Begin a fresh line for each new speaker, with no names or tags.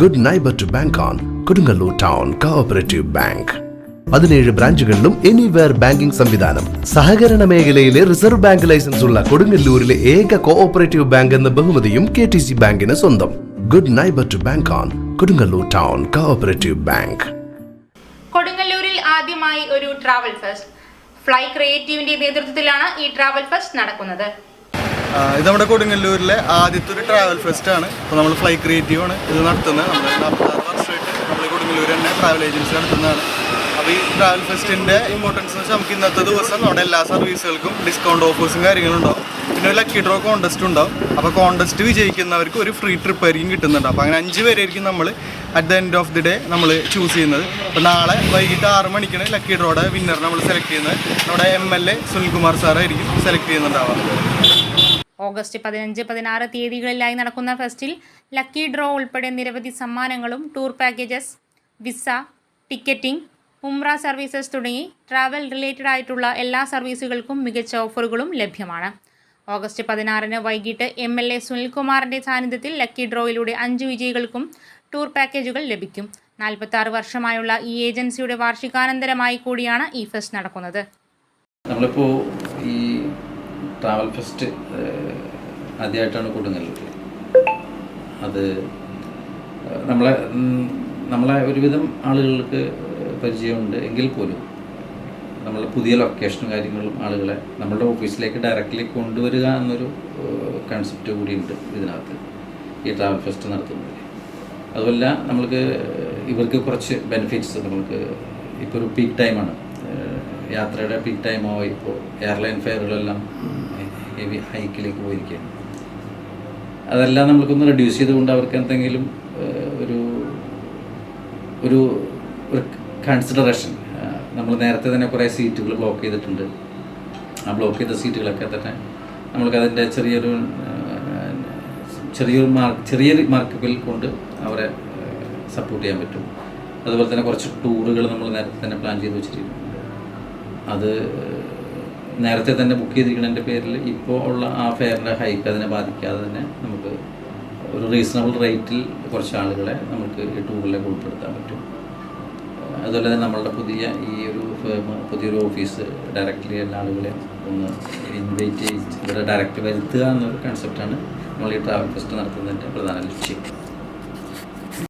Good neighbour to bank on Kodungallur town cooperative bank പതിനേഴ് ബ്രാഞ്ചുകളിലും anywhere banking സംവിധാനം. സഹകരണ മേഖലയിലെ റിസർവ് ബാങ്ക് ലൈസൻസ് ഉള്ള കൊടുങ്ങല്ലൂരിലെ ഏക കോഓപ്പറേറ്റീവ് ബാങ്ക് എന്ന ബഹുമതിയും കെ ടി സി ബാങ്കിന് സ്വന്തം. Good neighbour to bank on Kodungallur town cooperative bank
കൊടുങ്ങല്ലൂരിൽ ആദ്യമായി ഒരു ട്രാവൽ ഫെസ്റ്റ് ഫ്ലൈ ക്രിയേറ്റീവിന്റെ നേതൃത്വത്തിലാണ് ഈ ട്രാവൽ ഫെസ്റ്റ് നടക്കുന്നത്.
ഇത് നമ്മുടെ കൊടുങ്ങല്ലൂരിലെ ആദ്യത്തെ ഒരു ട്രാവൽ ഫെസ്റ്റ് ആണ്. അപ്പോൾ നമ്മൾ ഫ്ലൈ ക്രിയേറ്റീവ് ആണ് ഇത് നടത്തുന്നത്. നമ്മൾ നാൽപ്പത്താറ് വർഷമായിട്ട് നമ്മൾ കൊടുങ്ങല്ലൂർ തന്നെ ട്രാവൽ ഏജൻസി നടത്തുന്നതാണ്. അപ്പോൾ ഈ ട്രാവൽ ഫെസ്റ്റിന്റെ ഇമ്പോർട്ടൻസ് എന്ന് വെച്ചാൽ നമുക്ക് ഇന്നത്തെ ദിവസം നമ്മുടെ എല്ലാ സർവീസുകൾക്കും ഡിസ്കൗണ്ട് ഓഫേഴ്സും കാര്യങ്ങളും ഉണ്ടാവും. പിന്നെ ഒരു ലക്കി ഡ്രോ കോൺടെസ്റ്റ് ഉണ്ടാവും. അപ്പോൾ കോൺടെസ്റ്റ് വിജയിക്കുന്നവർക്ക് ഒരു ഫ്രീ ട്രിപ്പ് ആയിരിക്കും കിട്ടുന്നുണ്ട്. അപ്പോൾ അങ്ങനെ അഞ്ച് പേരായിരിക്കും നമ്മൾ at the end of the day നമ്മൾ ചൂസ് ചെയ്യുന്നത്. അപ്പോൾ നാളെ വൈകിട്ട് ആറ് മണിക്കാണ് ലക്കി ഡ്രോയുടെ വിന്നർ നമ്മൾ സെലക്ട് ചെയ്യുന്നത്. നമ്മുടെ എം എൽ എ സുനിൽകുമാർ സാറായിരിക്കും സെലക്ട് ചെയ്യുന്നുണ്ടാവുക.
ഓഗസ്റ്റ് പതിനഞ്ച് പതിനാറ് തീയതികളിലായി നടക്കുന്ന ഫെസ്റ്റിൽ ലക്കി ഡ്രോ ഉൾപ്പെടെ നിരവധി സമ്മാനങ്ങളും ടൂർ പാക്കേജസ് വിസ ടിക്കറ്റിംഗ് ഉംറ സർവീസസ് തുടങ്ങി ട്രാവൽ റിലേറ്റഡ് ആയിട്ടുള്ള എല്ലാ സർവീസുകൾക്കും മികച്ച ഓഫറുകളും ലഭ്യമാണ്. ഓഗസ്റ്റ് പതിനാറിന് വൈകിട്ട് എം എൽ എ സുനിൽകുമാറിന്റെ സാന്നിധ്യത്തിൽ ലക്കി ഡ്രോയിലൂടെ അഞ്ച് വിജയികൾക്കും ടൂർ പാക്കേജുകൾ ലഭിക്കും. നാൽപ്പത്തി വർഷമായുള്ള ഈ ഏജൻസിയുടെ വാർഷികാനന്തരമായി കൂടിയാണ് ഈ ഫെസ്റ്റ് നടക്കുന്നത്.
നമ്മളിപ്പോൾ ഈ ട്രാവൽ ഫെസ്റ്റ് ആദ്യമായിട്ടാണ് കൊടുങ്ങല്ലൂർ. അത് നമ്മളെ നമ്മളെ ഒരുവിധം ആളുകൾക്ക് പരിചയമുണ്ട്. എങ്കിൽ പോലും നമ്മൾ പുതിയ ലൊക്കേഷനും കാര്യങ്ങളും ആളുകളെ നമ്മളുടെ ഓഫീസിലേക്ക് ഡയറക്റ്റ്ലി കൊണ്ടുവരിക എന്നൊരു കൺസെപ്റ്റ് കൂടിയുണ്ട് ഇതിനകത്ത് ഈ ട്രാവൽ ഫെസ്റ്റ് നടത്തുന്നതിൽ. അതുമല്ല നമ്മൾക്ക് ഇവർക്ക് കുറച്ച് ബെനിഫിറ്റ്സ് നമ്മൾക്ക് ഇപ്പോൾ ഒരു പീക്ക് ടൈമാണ് യാത്രയുടെ പീക്ക് ടൈമോ ഇപ്പോൾ എയർലൈൻ ഫെയറുകളെല്ലാം ഹെവി ഹൈക്കിലേക്ക് പോയിരിക്കുകയാണ്. അതെല്ലാം നമ്മൾക്കൊന്ന് റെഡ്യൂസ് ചെയ്തുകൊണ്ട് അവർക്ക് എന്തെങ്കിലും ഒരു ഒരു ഒരു കൺസിഡറേഷൻ നമ്മൾ നേരത്തെ തന്നെ കുറേ സീറ്റുകൾ ബ്ലോക്ക് ചെയ്തിട്ടുണ്ട്. ആ ബ്ലോക്ക് ചെയ്ത സീറ്റുകളൊക്കെ തന്നെ നമ്മൾക്കതിന്റെ ചെറിയൊരു ചെറിയൊരു മാർക്ക് ചെറിയൊരു മാർക്കപ്പിൽ കൊണ്ട് അവരെ സപ്പോർട്ട് ചെയ്യാൻ പറ്റും. അതുപോലെ തന്നെ കുറച്ച് ടൂറുകൾ നമ്മൾ നേരത്തെ തന്നെ പ്ലാൻ ചെയ്ത് വെച്ചിട്ടുണ്ട്. അത് നേരത്തെ തന്നെ ബുക്ക് ചെയ്തിരിക്കുന്നതിന്റെ പേരിൽ ഇപ്പോൾ ഉള്ള ആ ഫെയറിന്റെ ഹൈക്ക് അതിനെ ബാധിക്കാതെ തന്നെ നമുക്ക് ഒരു റീസണബിൾ റേറ്റിൽ കുറച്ച് ആളുകളെ നമുക്ക് ഈ ടൂറിലേക്ക് ഉൾപ്പെടുത്താൻ പറ്റും. അതുപോലെ തന്നെ നമ്മളുടെ പുതിയ ഈ ഒരു പുതിയൊരു ഓഫീസ് ഡയറക്റ്റ്ലി എല്ലാ ആളുകളെയും ഒന്ന് ഇൻവൈറ്റ് ചെയ്ത് ഇവിടെ ഡയറക്റ്റ് വരുത്തുക എന്നൊരു കൺസെപ്റ്റാണ് നമ്മൾ ഈ ട്രാവൽ ഫെസ്റ്റ് നടത്തുന്നതിന്റെ പ്രധാന ലക്ഷ്യം.